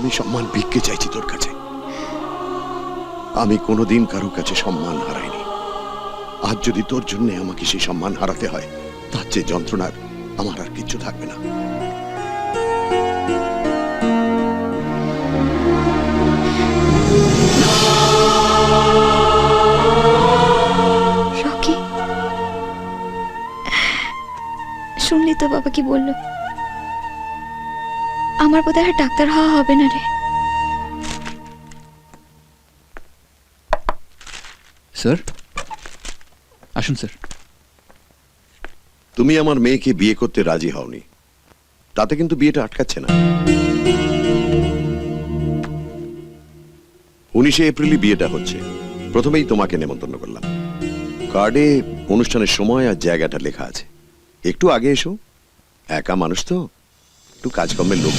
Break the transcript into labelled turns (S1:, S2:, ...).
S1: আমি সম্মান ভিক্ষে চাইছি তোর কাছে। আমি কোনোদিন কারও কাছে সম্মান হারাইনি। আজ যদি তোর জন্য আমাকে সেই সম্মান হারাতে হয়, তার চেয়ে যন্ত্রণার আমার আর কিচ্ছু থাকবে না।
S2: শুনলি তো বাবা কি বলল? আমার বোধহয় আর ডাক্তার হওয়া হবে না রে।
S3: স্যার? আসুন স্যার।
S1: তুমি আমার মেয়েকে বিয়ে করতে রাজি হওনি। তাতে কিন্তু বিয়েটা আটকাচ্ছে না। উনিশে এপ্রিলই বিয়েটা হচ্ছে। প্রথমেই তোমাকে নেমন্তন্ন করলাম। কার্ডে অনুষ্ঠানের সময় আর জায়গাটা লেখা আছে। একটু আগে এসো। একা মানুষ তো। একটু কাজকর্মের লোক